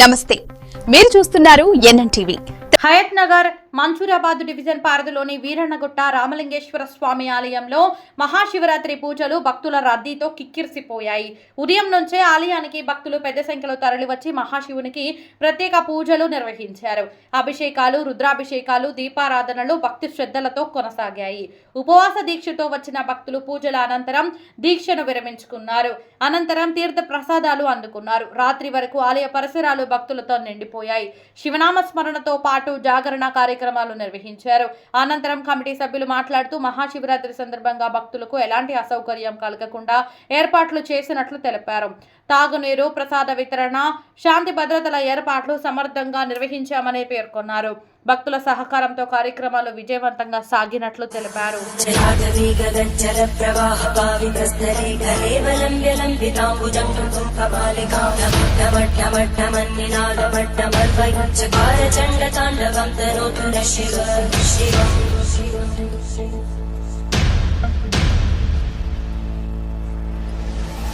నమస్తే. మీరు చూస్తున్నారు NN TV. Hayath Nagar Mansoorabad division పారధిలోని Veerannagutta Ramalingeswara Swamy ఆలయంలో మహాశివరాత్రి పూజలు భక్తుల రద్దీతో కిక్కిరిసిపోయాయి. ఉదయం నుంచే ఆలయానికి భక్తులు పెద్ద సంఖ్యలో తరలివచ్చి మహాశివునికి ప్రత్యేక పూజలు నిర్వహించారు. అభిషేకాలు రుద్రాభిషేకాలు దీపారాధనలు భక్తి శ్రద్ధలతో కొనసాగాయి. ఉపవాస దీక్షతో వచ్చిన భక్తులు పూజల అనంతరం దీక్షను విరమించుకున్నారు. అనంతరం తీర్థ ప్రసాదాలు అందుకున్నారు. రాత్రి వరకు ఆలయ పరిసరాలు భక్తులతో నిండిపోయాయి. శివనామ స్మరణతో పాటు జాగరణ కార్యక్రమాలు నిర్వహించారు. అనంతరం కమిటీ సభ్యులు మాట్లాడుతూ మహాశివరాత్రి సందర్భంగా భక్తులకు ఎలాంటి అసౌకర్యం కలగకుండా ఏర్పాట్లు చేసినట్లు తెలిపారు. తాగునీరు ప్రసాద వితరణ శాంతి భద్రతల ఏర్పాట్లు సమర్థంగా నిర్వహించామని పేర్కొన్నారు. భక్తుల సహకారంతో కార్యక్రమాలు విజయవంతంగా సాగినట్లు తెలిపారు.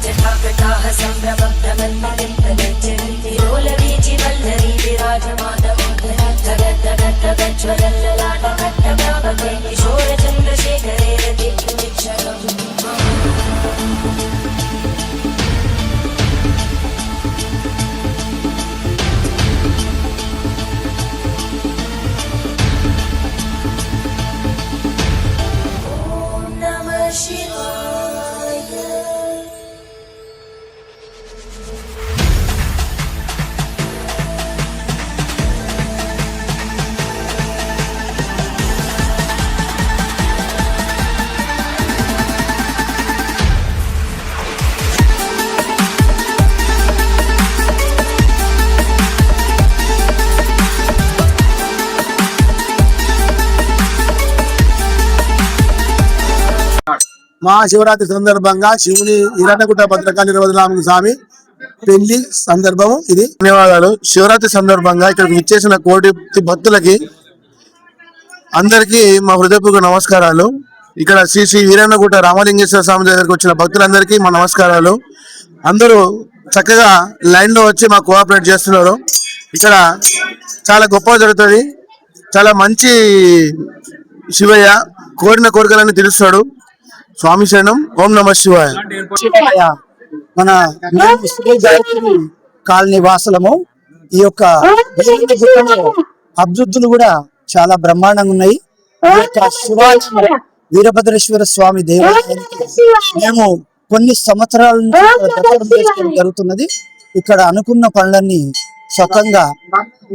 జాగ్రత్త సంభ్రమ she మహాశివరాత్రి సందర్భంగా శివుని ఇరణగుట్ట భద్రకాళి నిర్వహణ స్వామి పెళ్ళి సందర్భం ఇది. ధన్యవాదాలు. శివరాత్రి సందర్భంగా ఇక్కడికి విచ్చేసిన కోటి భక్తులకి అందరికీ మా హృదయపూర్వక నమస్కారాలు. ఇక్కడ శ్రీ శ్రీ వీరన్నగుట్ట రామలింగేశ్వర స్వామి దగ్గరికి వచ్చిన భక్తులందరికీ మా నమస్కారాలు. అందరూ చక్కగా లైన్లో వచ్చి మాకు కోఆపరేట్ చేస్తున్నారు. ఇక్కడ చాలా గొప్పగా జరుగుతుంది. చాలా మంచి శివయ్య కోరిన కోరికలన్నీ తెలుస్తాడు స్వామి శరణం ఓం నమ శివాయ. మన కాలనీ వాసులము ఈ యొక్క అభివృద్ధులు కూడా చాలా బ్రహ్మాండంగా ఉన్నాయి. ఈ యొక్క శివాలయం వీరభద్రేశ్వర స్వామి దేవాలయానికి మేము కొన్ని సంవత్సరాల నుంచి జరుగుతున్నది. ఇక్కడ అనుకున్న పనులన్నీ సొకంగా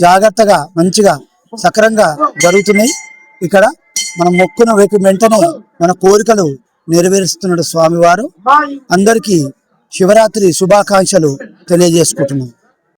జాగ్రత్తగా మంచిగా సక్రంగా జరుగుతున్నాయి. ఇక్కడ మనం మొక్కున వెంటనే మన కోరికలు నెరవేరుస్తున్నాడు స్వామివారు. అందరికీ శివరాత్రి శుభాకాంక్షలు తెలియజేసుకుంటున్నాం.